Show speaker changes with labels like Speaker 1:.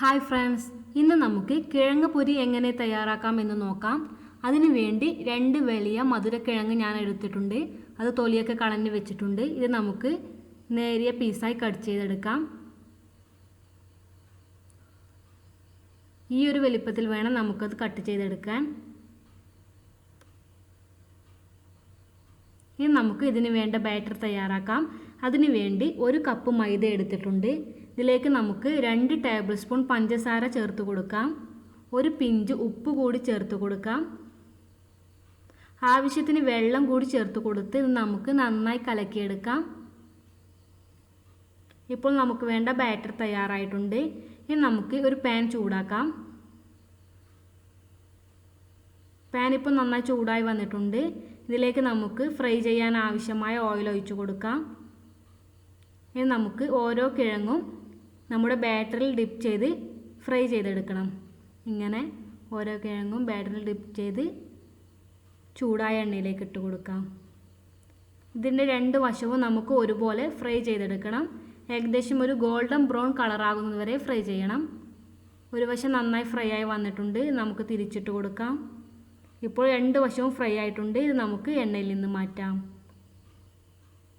Speaker 1: Hi friends ഇന്ന് നമുക്ക് കിഴങ്ങ് പൊരി എങ്ങനെ തയ്യാറാക്കാം എന്ന് നോക്കാം. അതിനു വേണ്ടി രണ്ട് വലിയ മധുരക്കിഴങ്ങ് ഞാൻ എടുത്തിട്ടുണ്ട്. അത് തൊലിയൊക്കെ കളഞ്ഞ് വെച്ചിട്ടുണ്ട്. ഇത് നമുക്ക് നേരിയ പീസായി കട്ട് ചെയ്തെടുക്കാം. ഈ ഒരു വലിപ്പത്തിൽ വേണം നമുക്കത് കട്ട് ചെയ്തെടുക്കാൻ. ഇനി നമുക്ക് ഇതിന് വേണ്ട ബാറ്റർ തയ്യാറാക്കാം. അതിനുവേണ്ടി ഒരു കപ്പ് മൈദ എടുത്തിട്ടുണ്ട്. ഇതിലേക്ക് നമുക്ക് രണ്ട് ടേബിൾ സ്പൂൺ പഞ്ചസാര ചേർത്ത് കൊടുക്കാം. ഒരു പിഞ്ച് ഉപ്പ് കൂടി ചേർത്ത് കൊടുക്കാം. ആവശ്യത്തിന് വെള്ളം കൂടി ചേർത്ത് കൊടുത്ത് ഇത് നമുക്ക് നന്നായി കലക്കിയെടുക്കാം. ഇപ്പോൾ നമുക്ക് വേണ്ട ബാറ്റർ തയ്യാറായിട്ടുണ്ട്. ഇനി നമുക്ക് ഒരു പാൻ ചൂടാക്കാം. പാൻ ഇപ്പോൾ നന്നായി ചൂടായി വന്നിട്ടുണ്ട്. ഇതിലേക്ക് നമുക്ക് ഫ്രൈ ചെയ്യാൻ ആവശ്യമായ ഓയിൽ ഒഴിച്ചു കൊടുക്കാം. ഇനി നമുക്ക് ഓരോ കിഴങ്ങും നമ്മുടെ ബാറ്ററിൽ ഡിപ്പ് ചെയ്ത് ഫ്രൈ ചെയ്തെടുക്കണം. ഇങ്ങനെ ഓരോ കിഴങ്ങും ബാറ്ററിൽ ഡിപ്പ് ചെയ്ത് ചൂടായ എണ്ണയിലേക്ക് ഇട്ട് കൊടുക്കാം. ഇതിന്റെ രണ്ട് വശവും നമുക്ക് ഒരുപോലെ ഫ്രൈ ചെയ്തെടുക്കണം. ഏകദേശം ഒരു ഗോൾഡൻ ബ്രൗൺ കളറാകുന്നത് വരെ ഫ്രൈ ചെയ്യണം. ഒരു വശം നന്നായി ഫ്രൈ ആയി വന്നിട്ടുണ്ട് നമുക്ക് തിരിച്ചിട്ട് കൊടുക്കാം. ഇപ്പോൾ രണ്ട് വശവും ഫ്രൈ ആയിട്ടുണ്ട് ഇത് നമുക്ക് എണ്ണയിൽ നിന്ന് മാറ്റാം.